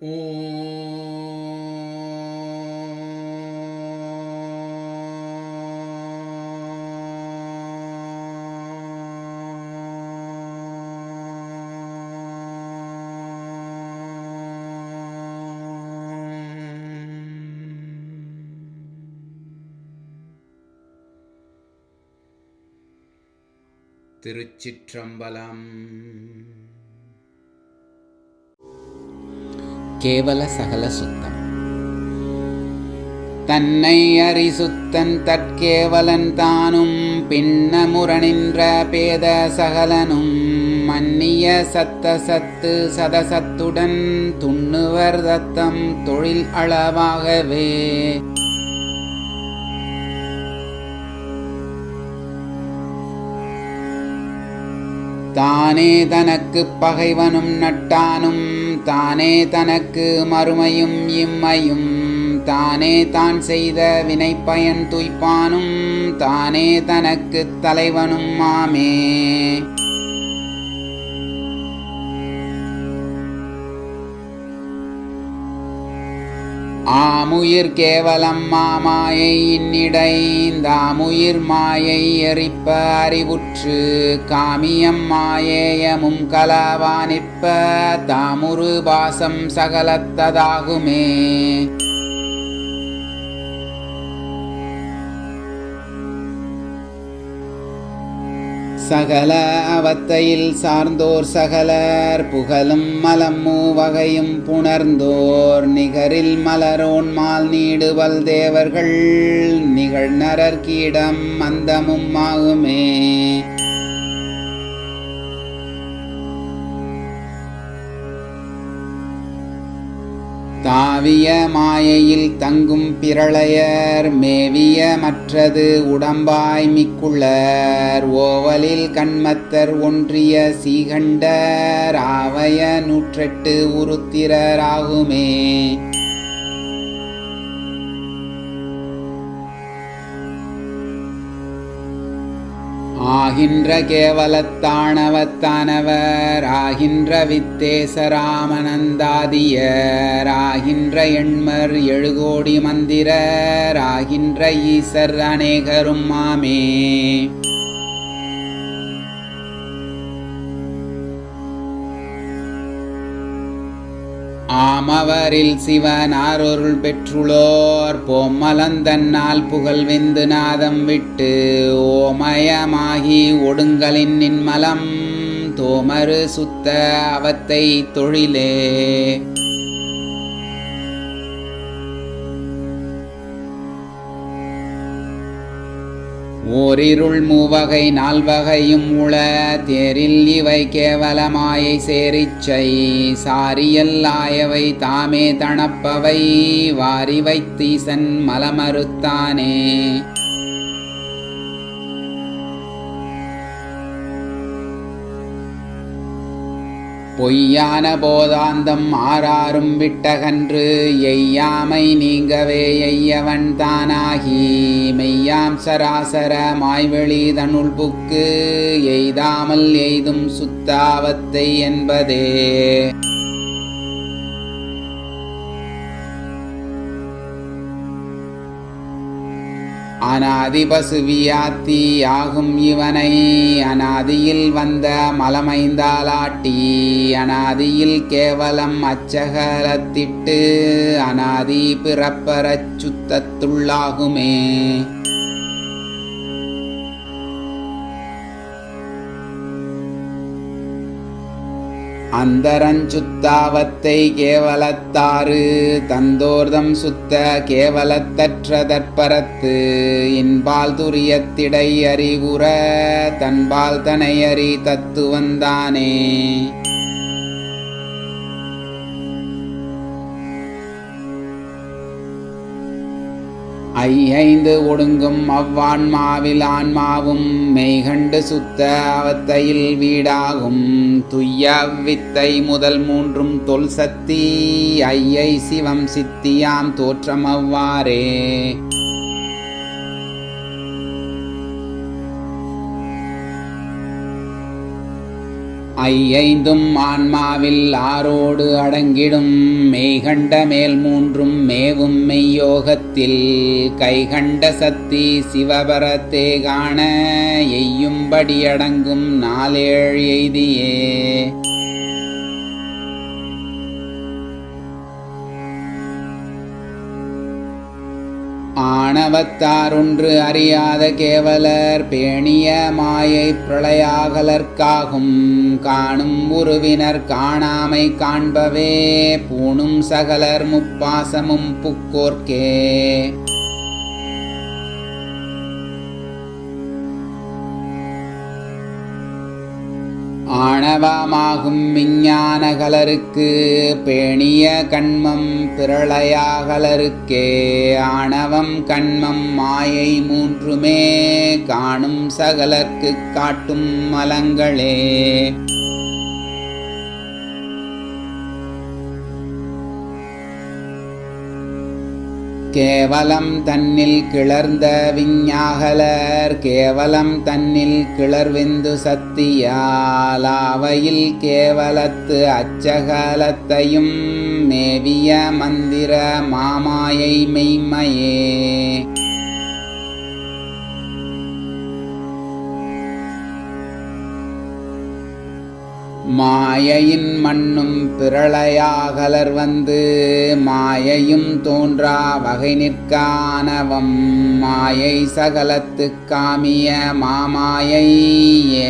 திருச்சிற்றம்பலம். கேவல சகல சுத்தம். தன்னை அரிசுத்தன் தற்கேவலன் தானும் பின்னமுரணின்ற பேத சகலனும் மன்னிய சத்த சத்து சதசத்துடன் துண்ணுவர் தத்தம் தொழில் அளவாகவே. தானே தனக்கு பகைவனும் நட்டானும் தானே தனக்கு மறுமையும் இம்மையும். தானே தான் செய்த வினைப்பயன் துய்ப்பானும். தானே தனக்கு தலைவனும் மாமே. ஆமுயிர் கேவலம் மாமாயை இன்னிடைந்தாமுயிர் மாயை எரிப்ப அறிவுற்று காமியம் மாயேயமும் கலவானிற்ப தாமுரு பாசம் சகலத்ததாகுமே. சகல அவத்தையில் சார்ந்தோர் சகலர் புகழும் மலம் மூவகையும் புணர்ந்தோர். நிகரில் மலரோன் மால் நீடுவல் தேவர்கள் நிகழ்நரர் கீடம் மந்தமும் ஆகுமே. தாவிய மாயையில் தங்கும் பிரளையர் மேவிய மற்றது உடம்பாய் மிக்குள்ளர் ஓவலில் கண்மத்தர் ஒன்றிய சீகண்டர் ஆவய நூற்றெட்டு உருத்திரராகுமே. ஆகின்ற கேவலத்தானவத்தானவர் ஆகின்ற வித்தேசராமனந்தாதியர் ஆகின்ற எண்மர் எழுகோடி மந்திரர் ஆகின்ற ஈசர் அநேகரும் மாமே. ஆமவரில் சிவன் ஆரொருள் பெற்றுளோர். பொம்மலந்தன்னால் புகழ்வெந்து நாதம் விட்டு ஓமயமாகி ஒடுங்கலின் நின்மலம். தோமரு சுத்த அவத்தை தொழிலே. ஓரிருள் மூவகை நால்வகையும் உள தேரில் இவை கேவலமாயை சேரிச்சை சாரியல்லாயவை தாமே தணப்பவை வாரி வைத்தீசன் மலமறுத்தானே. பொய்யான போதாந்தம் ஆறாரும் விட்டகன்று எய்யாமை நீங்கவே எய்யவன் தானாகி மெய்யாம் சராசர மாய்வெளி தனுள் புக்கு எய்தாமல் எய்தும் சுத்தாவத்தை என்பதே. அனாதிபசுவியாத்தி ஆகும் இவனை அனாதியில் வந்த மலமைந்தாலாட்டி அனாதியில் கேவலம் அச்சகலத்திட்டு அனாதி பிறப்பரச் சுத்தத்துள்ளாகுமே. அந்தரஞ்சுத்தாவத்தை கேவலத்தாறு தந்தோர்தம் சுத்த கேவலத்தற்ற தற்பரத்து இன்பால் துரியத்திடை அறிவுற தன்பால் தனையறி தத்துவந்தானே. ஐந்து ஒடுங்கும் அவ்வான்மாவில் ஆன்மாவும் மெய்கண்டு சுத்த அவத்தையில் வீடாகும். துய்ய வித்தை முதல் மூன்றும் தொல் சக்தி ஐயை சிவம் சித்தியாம் தோற்றம் அவ்வாறே. ஐயைந்தும் ஆன்மாவில் ஆரோடு அடங்கிடும் மெய்கண்ட மேல் மூன்றும் மேவும் மெய்யோகத்தில் கைகண்ட சத்தி சிவபரத்தே காண எய்யும்படி அடங்கும் நாளேழு எய்தியே. ஆணவத்தாரொன்று அறியாத கேவலர் பேணிய மாயை பிரளயாகலர்க்காகும். காணும் உருவினர் காணாமை காண்பவே பூணும் சகலர் முப்பாசமும் புக்கோர்க்கே. ஆணவமாகும் விஞ்ஞான கலருக்கு பேணிய கண்மம் பிரளயாகலருக்கே ஆணவம் கண்மம் மாயை மூன்றுமே காணும் சகலர்க்கு காட்டும் மலங்களே. கேவலம் தன்னில் கிளர்ந்த விஞ்ஞாகலர் கேவலம் தன்னில் கிளர்விந்து சத்தியாலாவையில் கேவலத்து அச்சகலத்தையும் மேவிய மந்திர மாமாயை மெய்மையே. மாயையின் மண்ணும் பிரளயாகலர் வந்து மாயையும் தோன்றா வகை நிற்கானவம். மாயை சகலத்து காமிய மாமாயை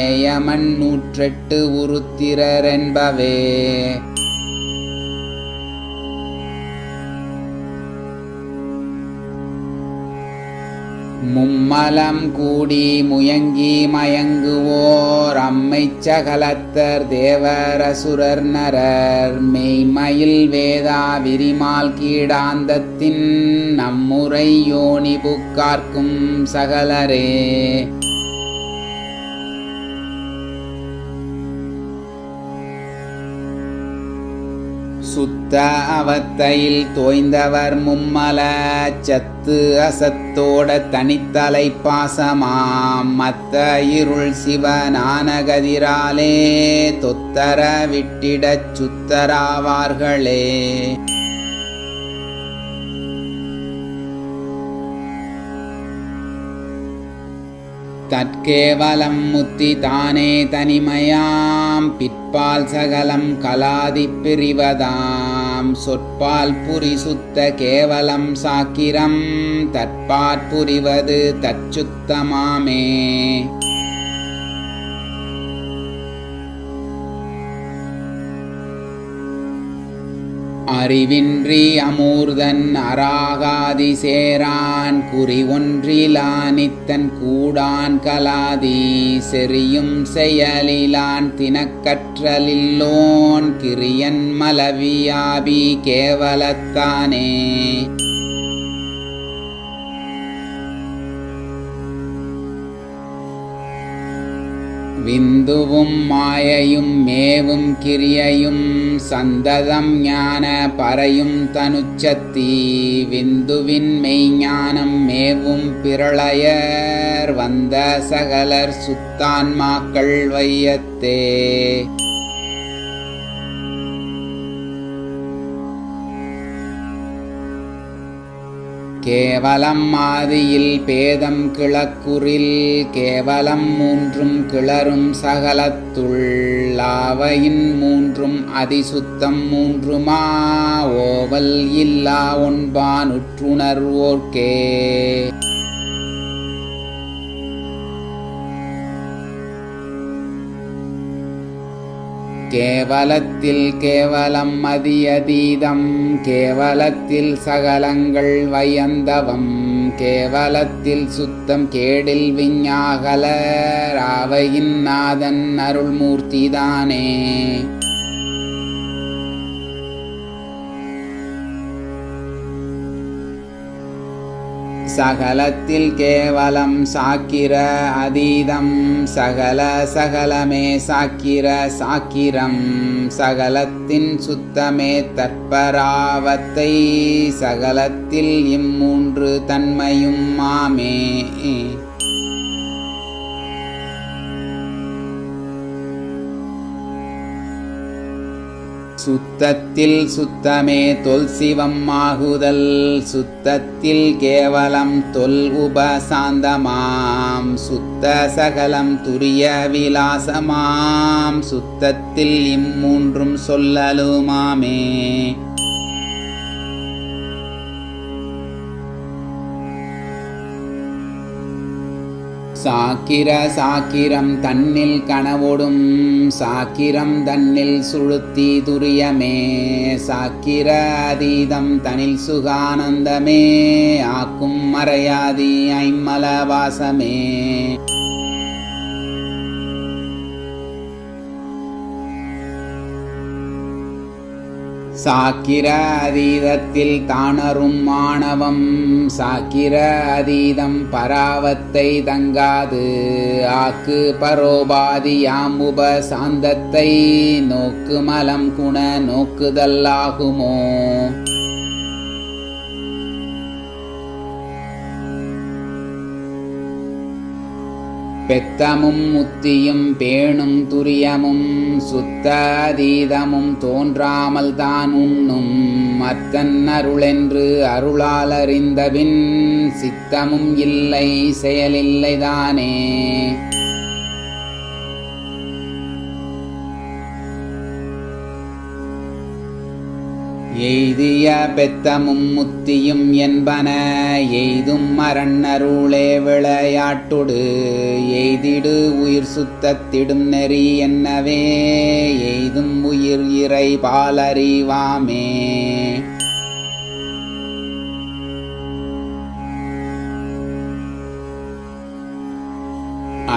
ஏயமன் நூற்றெட்டு உருத்திரரென்பவே மும்மலம் கூடி முயங்கி மயங்குவோர் அம்மை சகலத்தர் தேவர் அசுரர் நரர். மெய்மயில் வேதா விரிமால் கீடாந்தத்தின் நம்முரை யோனி புக்கார்க்கும் சகலரே. சுத்த அவத்தையில் தோய்ந்தவர் மும்மல சத்து அசத்தோட தனித்தலை பாசமாம். மத்த இருள் சிவனானகதிராலே தொத்தர விட்டிடச் சுத்தராவார்களே. தற்கேவலம் முத்தி தானே தனிமையாம். பிற்பால் சகலம் கலாதி பிரிவதாம். சொற்பால் புரி சுத்த கேவலம் சாக்கிரம். தற்பாற்புரிவது புரிவது அறிவின்றி அமூர்தன் அராகாதி சேரான் குறி ஒன்றிலானித்தன் கூடான் கலாதி செறியும் செயலிலான் தினக்கற்றலில்லோன் கிரியன் மலவியாபி கேவலத்தானே. விந்துவும் மாயையும் மேவும் கிரியையும் சந்ததம் ஞான பறையும் தனுச்சத்தி விந்துவின் மெய்ஞானம் மேவும் பிரளயர் வந்த சகலர் சுத்தான்மாக்கள் வையத்தே. கேவலம் மாதியில் பேதம் கிளக்குறில் கேவலம் மூன்றும் கிளறும் சகலத்துள்ளாவையின் மூன்றும் அதிசுத்தம் மூன்றுமா ஓவல் இல்லா ஒன்பான் உற்றுணர்வோர்க்கே கேவலத்தில் கேவலம் மதியதீதம் கேவலத்தில் சகலங்கள் வயந்தவம் கேவலத்தில் சுத்தம் கேடில் விஞ்ஞாகல ராவையின் நாதன் அருள்மூர்த்திதானே. சகலத்தில் கேவலம் சாக்கிர அதீதம் சகல சகலமே சாக்கிர சாக்கிரம் சகலத்தின் சுத்தமே தற்பராவத்தை சகலத்தில் இம்மூன்று தன்மையும் மாமே. சுத்தத்தில் சுத்தமே தொல் சிவம்மாகுதல் சுத்தத்தில் கேவலம் தொல் உபசாந்தமாம். சுத்த சகலம் துரிய விலாசமாம். சுத்தத்தில் இம்மூன்றும் சொல்லலுமாமே. சாக்கிர சாக்கிரம் தன்னில் கனவொடும் சாக்கிரம் தன்னில் சுழுத்தி துரியமே சாக்கிர அதீதம் தனில் சுகானந்தமே ஆக்கும் மறையாதி ஐம்மல வாசமே. சாக்கிர அதீதத்தில் தானரும் மாணவம் சாக்கிர அதீதம் பராவத்தை தங்காது. ஆக்கு பரோபாதி யாமுப சாந்தத்தை நோக்கு மலம் குண நோக்குதல்லாகுமோ பெத்தமும் முத்தியும் பேணும் துரியமும் சுத்தாதீதமும் தோன்றாமல் தான் உண்ணும் அத்தன் அருளென்று அருளால் அறிந்தபின் சித்தமும் இல்லை செயலில்லைதானே. எய்திய பெத்தமும் முத்தியும் என்பன எய்தும் மரண்ணருளே விளையாட்டுடு. எய்திடு உயிர் சுத்தத்திடும் நெறி என்னவே எய்தும் உயிர் இறை பாலறிவாமே.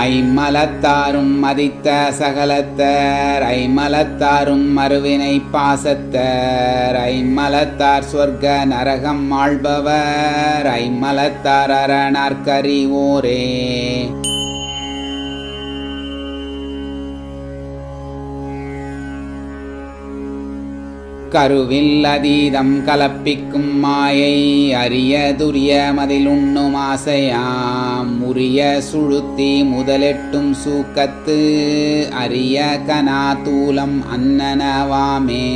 ஐமலத்தாரும் மதித்த சகலத்தர் ஐமலத்தாரும் மறுவினை பாசத்தர். ஐமலத்தார் சொர்க்க நரகம் ஆள்பவர் ஐமலத்தார் அரணார்கறிவோரே கருவில் அதீதம் கலப்பிக்கும் மாயை அரிய துரிய மதிலுண்ணும் ஆசையாம். உரிய சுழுத்தி முதலெட்டும் சூக்கத்து அரிய கனா தூலம் அன்னனவாமே.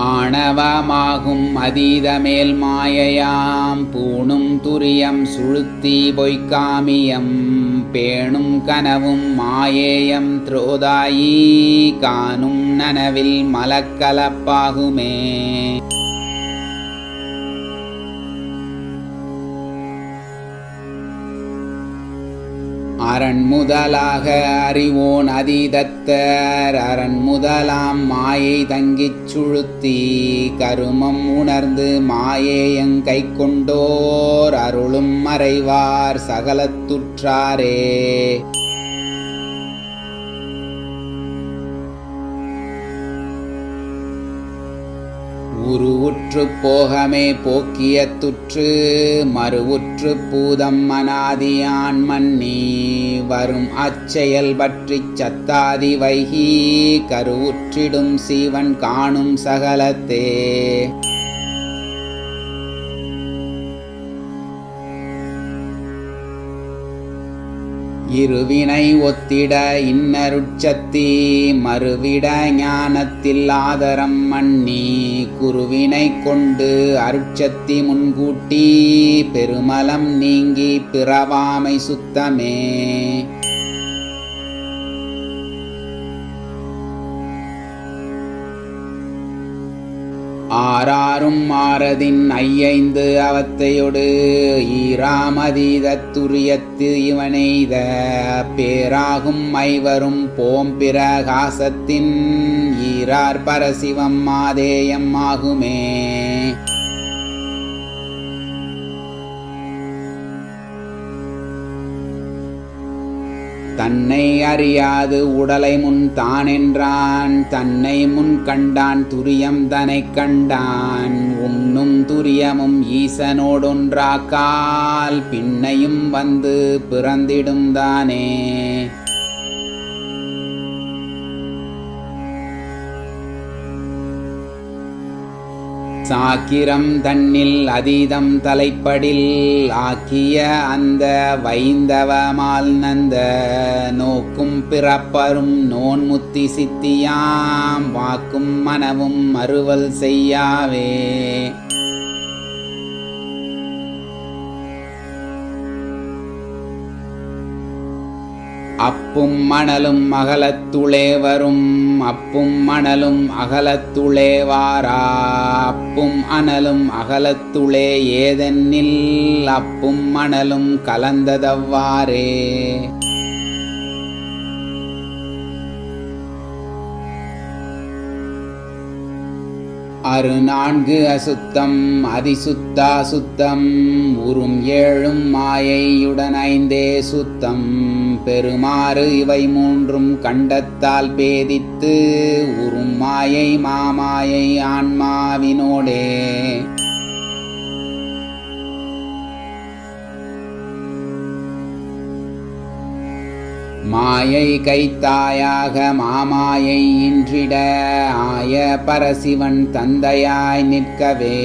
ஆணவமாகும் அதீதமேல் மாயையாம். பூணும் துரியம் சுழுத்தி பொய்க்காமியம். பேணும் கனவும் மாயேயம் த்ரோதாயி. காணும் நனவில் மலக்கலப்பாகுமே. அரண் முதலாக அறிவோன் அதீதத்தர். அரண் முதலாம் மாயை தங்கிச் சுழுத்தி கருமம் உணர்ந்து மாயேயங் கை கொண்டோர் அருளும் மறைவார் சகலத்துற்றாரே. உருவுற்று போகமே போக்கிய துற்று மறுவுற்று பூதம் மனாதியான் மன்னி வரும் அச்செயல் பற்றிச் சத்தாதி வைகி கருவுற்றிடும் சீவன் காணும் சகலத்தே. இருவினை ஒத்திட இன்னருட்சத்தி மறுவிட ஞானத்தில் ஆதரம் மண்ணி குருவினை கொண்டு அருட்சத்தி முன்கூட்டி பெருமலம் நீங்கி பிறவாமை சுத்தமே. ஆறாரும் மாறதின் ஐயைந்து அவத்தையொடு ஈராமதீதத்துரியத்து இவனெய்த பேராகும் ஐவரும் போம் பிரகாசத்தின் ஈரார் பரசிவம் மாதேயம் ஆகுமே. தன்னை அறியாது உடலை முன் தானென்றான். தன்னை முன் கண்டான் துரியம் தனை கண்டான். உண்ணும் துரியமும் ஈசனோடொன்றாக்கால். பின்னையும் வந்து பிறந்திடும் தானே. சாக்கிரம் தன்னில் அதீதம் தலைப்படில் ஆக்கிய அந்த வைந்தவமால் நந்த நோக்கும் பிறப்பரும் நோன்முத்தி சித்தியாம் வாக்கும் மனவும் மறுவல் செய்யாவே. அப்பும் மணலும் அகலத்துளே வரும் அப்பும் மணலும் அகலத்துளே வாரா. அனலும் அகலத்துளே ஏதென்னில் அப்பும் மணலும் கலந்ததவ்வாறே. அரு நான்கு அசுத்தம் அதிசுத்தா சுத்தம் உறும் ஏழும் மாயையுடன் ஐந்தே சுத்தம். பெருமாறு இவை மூன்றும் கண்டத்தால் பேதித்து உறும் மாயை மாமாயை ஆன்மாவினோடே. மாயை கைத்தாயாக மாமாயை இன்றிட ஆய பரசிவன் தந்தையாய் நிற்கவே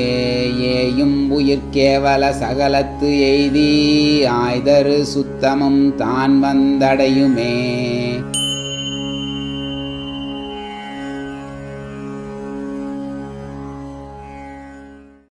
ஏயும் உயிர் கேவல சகலத்து எய்தி ஆய்தரு சுத்தமும் தான் வந்தடையுமே.